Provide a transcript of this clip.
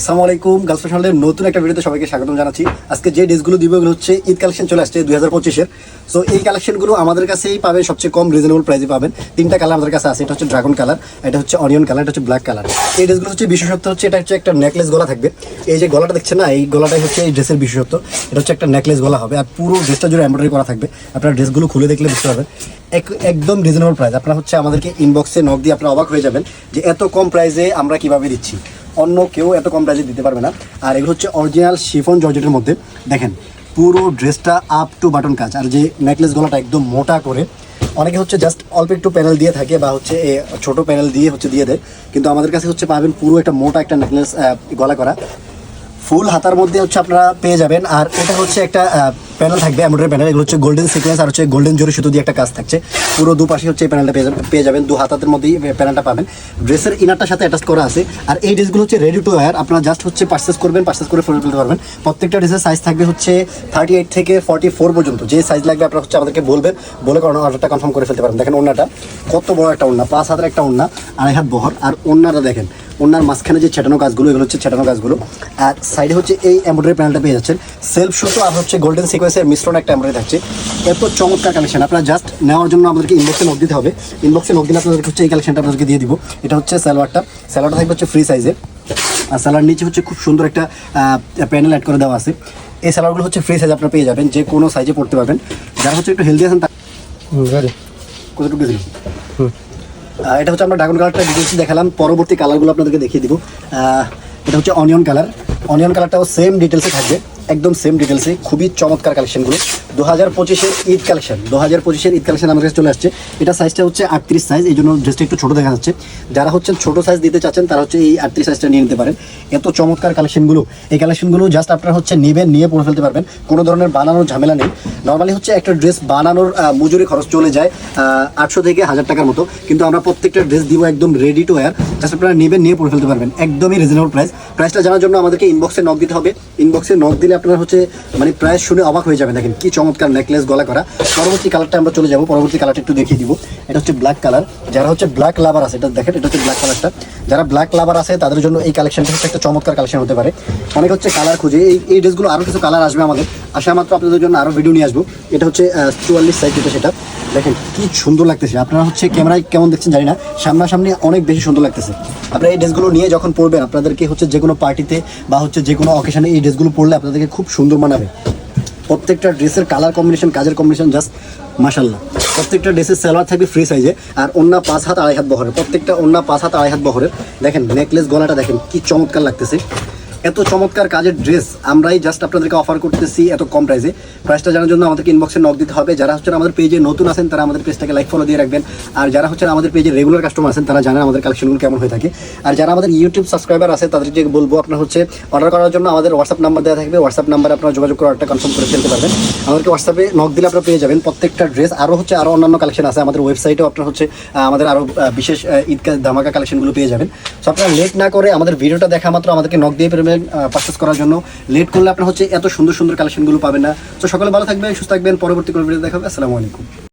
আসসালামু আলাইকুম গার্লস ফ্যাশনের নতুন একটা ভিডিওতে সবাইকে স্বাগতম জানাচ্ছি। আজকে যে ড্রেসগুলো দিব এগুলো হচ্ছে ঈদ কালেকশন চলে আসছে দুই হাজার পঁচিশের সো এই কালেকশনগুলো আমাদের কাছেই পাবেন, সবচেয়ে কম রিজনেবল প্রাইসে পাবেন। তিনটা কালার আমাদের কাছে আছে, এটা হচ্ছে ড্রাগন কালার এটা হচ্ছে অনিয়ন কালার এটা হচ্ছে ব্ল্যাক কালার এই ড্রেসগুলো হচ্ছে বিশেষত্ব হচ্ছে, এটা হচ্ছে একটা নেকলেস গলা থাকবে। এই যে গলাটা দেখছেন না, এই গলাটাই হচ্ছে এই ড্রেসের বিশেষত্ব। এটা হচ্ছে একটা নেকলেস গলা হবে, আর পুরো ড্রেসটা জুড়ে এমব্রয়ডারি করা থাকবে। আপনার ড্রেসগুলো খুলে দেখলে বুঝতে পারবেন। এক- একদম রিজনেবল প্রাইস আপনারা হচ্ছে আমাদেরকে ইনবক্সে নক দিয়ে আপনারা অবাক হয়ে যাবেন যে এত কম প্রাইসে আমরা কীভাবে দিচ্ছি। অন্য কেউ এত কম প্রাইজে দিতে পারবে না। আর এগুলো হচ্ছে অরিজিনাল শিফন জর্জেটের মধ্যে। দেখেন, পুরো ড্রেসটা আপ টু বাটন কাজ। আর যে নেকলেস গলাটা একদম মোটা করে, অনেকে হচ্ছে জাস্ট অল্প একটু প্যানেল দিয়ে থাকে বা হচ্ছে ছোট প্যানেল দিয়ে হচ্ছে দিয়ে দেয়। কিন্তু আমাদের কাছে হচ্ছে পাবেন পুরো একটা মোটা একটা নেকলেস গলা করা। ফুল হাতার মধ্যে হচ্ছে আপনারা পেয়ে যাবেন। আর এটা হচ্ছে একটা প্যানেল থাকবে এমব্রয়ডারি প্যানেল এগুলো হচ্ছে গোল্ডেন সিকোয়েন্স আর হচ্ছে গোল্ডেন জরি সুতো দিয়ে একটা কাজ থাকছে। পুরো দুপাশে হচ্ছে এই প্যানেলটা পেয়ে যাবেন দু হাতাতের মধ্যেই প্যানেলটা পাবেন। ড্রেসের ইনারটার সাথে অ্যাটাচ করা আছে। আর এই ড্রেসগুলো হচ্ছে রেডি টু ওয়্যার আপনারা জাস্ট হচ্ছে পার্চেস করবেন পার্চেস করে ফেলে ফেলতে পারবেন। প্রত্যেকটা ড্রেসের সাইজ থাকবে হচ্ছে থার্টি এইট থেকে ফর্টি ফোর পর্যন্ত। যে সাইজ লাগবে আপনারা হচ্ছে আমাদেরকে বলবেন, বলে কারণ অর্ডারটা কনফার্ম করে ফেলতে পারবেন। দেখেন ওন্নাটা কত বড় একটা ওনা পাঁচ হাতের একটা ওনা আড়াই হাত বহর। আর ওন্নাটা দেখেন ওনার মাঝখানে যে ছেটানো কাজগুলো এগুলো হচ্ছে ছেটানো কাজগুলো আর সাইডে হচ্ছে এই এমব্রয়ডারি প্যানেলটা পেয়ে যাচ্ছেন। সেলফ সুতো আর হচ্ছে গোল্ডেন সিকোয়েন্সের মিশ্রণ একটা এমব্রয়ডারি থাকছে। এত চমৎকার কালেকশন আপনারা জাস্ট নেওয়ার জন্য আমাদেরকে ইনবক্সে নোট দিতে হবে। ইনবক্সে নোট দিলে আপনাদেরকে হচ্ছে এই কালেকশনটা আপনাদেরকে দিয়ে দিব। এটা হচ্ছে সালোয়ারটা স্যালোয়ারটা থাকবে হচ্ছে ফ্রি সাইজে আর সালোয়ার নিচে হচ্ছে খুব সুন্দর একটা প্যানেল অ্যাড করে দেওয়া আছে। এই সালোয়ারগুলো হচ্ছে ফ্রি সাইজ আপনারা পেয়ে যাবেন। যে কোনো সাইজে পড়তে পারবেন। যারা হচ্ছে একটু হেলদি আছেন তা- কতটুকু আহ, এটা হচ্ছে আমরা ড্রাগন কালারটা ডিটেলস দেখালাম। পরবর্তী কালারগুলো আপনাদেরকে দেখিয়ে দিব। এটা হচ্ছে অনিয়ন কালার অনিয়ন কালারটাও সেম ডিটেলসে থাকবে। একদম সেম ডিটেলসে খুবই চমৎকার কালেকশনগুলো দু হাজার পঁচিশের ঈদ কালেকশন দু হাজার পঁচিশের ঈদ কালেকশন আমার কাছে চলে আসছে। এটা সাইজটা হচ্ছে আটত্রিশ সাইজ এই জন্য ড্রেসটা একটু ছোটো দেখা যাচ্ছে। যারা হচ্ছেন ছোট সাইজ দিতে চাচ্ছেন, তারা হচ্ছে এই আটত্রিশ সাইজটা নিয়ে নিতে পারেন। এত চমৎকার কালেকশনগুলো এই কালেকশনগুলো জাস্ট আপনারা হচ্ছে নেবেন, নিয়ে পরে ফেলতে পারবেন। কোনো ধরনের বানানোর ঝামেলা নেই। নর্মালি হচ্ছে একটা ড্রেস বানানোর মজুরি খরচ চলে যায় আটশো থেকে হাজার টাকার মতো। কিন্তু আমরা প্রত্যেকটা ড্রেস দিব একদম রেডি টু ওয়্যার জাস্ট আপনারা নেবেন, নিয়ে পরে ফেলতে পারবেন। একদমই রিজনেবল প্রাইস প্রাইসটা জানার জন্য আমাদেরকে ইনবক্সে নক দিতে হবে। ইনবক্সে নক দিলে আপনারা হচ্ছে মানে প্রায় শুনে অবাক হয়ে যাবেন। দেখেন কি চমৎকার নেকলেস গলা করা। পরবর্তী কালারটা আমরা চলে যাব। পরবর্তী কালারটা একটু দেখিয়ে দিব। এটা হচ্ছে ব্ল্যাক কালার যারা হচ্ছে ব্ল্যাক লাভার আছে, এটা দেখেন, এটা হচ্ছে ব্ল্যাক কালারটা যারা ব্ল্যাক লাভার আছে, তাদের জন্য এই কালেকশনটা হচ্ছে একটা চমৎকার কালেকশন হতে পারে। অনেক হচ্ছে কালার খুঁজে। এই এই ড্রেসগুলো আরও কিছু কালার আসবে আমাদের। আসা মাত্র আপনাদের জন্য আরও ভিডিও নিয়ে আসব। এটা হচ্ছে চুয়াল্লিশ সাইজ যেটা সেটা। দেখেন, কি সুন্দর লাগতেছে। আপনারা হচ্ছে ক্যামেরায় কেমন দেখছেন জানি না। সামনাসামনি অনেক বেশি সুন্দর লাগতেছে। আপনারা এই ড্রেসগুলো নিয়ে যখন পরবেন, আপনাদেরকে হচ্ছে যে কোনো পার্টিতে বা হচ্ছে যে কোনো অকেশনে এই ড্রেসগুলো পরলে আপনাদেরকে খুব সুন্দর মানাবে। প্রত্যেকটা ড্রেসের কালার কম্বিনেশন কাজের কম্বিনেশন জাস্ট মাসাল্লাহ প্রত্যেকটা ড্রেসের সালোয়ার থাকবে ফ্রি সাইজে আর অন্য পাঁচ হাত, আড়াই হাত বহরের। প্রত্যেকটা অন্য পাঁচ হাত, আড়াই হাত বহরের। দেখেন নেকলেস গলাটা দেখেন, কি চমৎকার লাগতেছে। এত চমৎকার কাজের ড্রেস আমরাই জাস্ট আপনাদেরকে অফার করতেছি এত কম প্রাইসে প্রাইসটা জানার জন্য আমাদেরকে ইনবক্সে নক দিতে হবে। যারা হচ্ছে আমাদের পেজে নতুন আছেন তারা আমাদের পেজটাকে লাইক ফলো দিয়ে রাখবেন। আর যারা হচ্ছে আমাদের পেজে রেগুলার কাস্টমার আছেন তারা জানেন আমাদের কালেকশনগুলো কেমন হয়ে থাকে। আর যারা আমাদের ইউটিউব সাবস্ক্রাইবার আছে তাদেরকে বলব আপনার হচ্ছে অর্ডার করার জন্য আমাদের হোয়াটসঅ্যাপ নাম্বার দেওয়া থাকবে। হোয়াটসঅ্যাপ নাম্বারে আপনারা যোগাযোগ করে অর্ডারটা কনফার্ম করে ফেলতে পারবেন। আমাদেরকে হোয়াটসঅ্যাপে নক দিলে আপনারা পেয়ে যাবেন প্রত্যেকটা ড্রেস আরও হচ্ছে আরও অন্যান্য কালেকশন আছে আমাদের ওয়েবসাইটেও আপনার হচ্ছে আমাদের আরও বিশেষ আহ, ঈদ কা- ধামাকা কালেকশনগুলো পেয়ে যাবেন। সো আপনারা লেট না করে আমাদের ভিডিওটা দেখা মাত্র আমাদেরকে নক দিয়ে পেরবেন পারচেস করার জন্য। লেট করলে আপনার হচ্ছে এত সুন্দর সুন্দর কালেকশনগুলো পাবেন না। তো সকলে ভালো থাকবেন, সুস্থ থাকবেন। পরবর্তী কোনো ভিডিও দেখাবে আসসালামু আলাইকুম।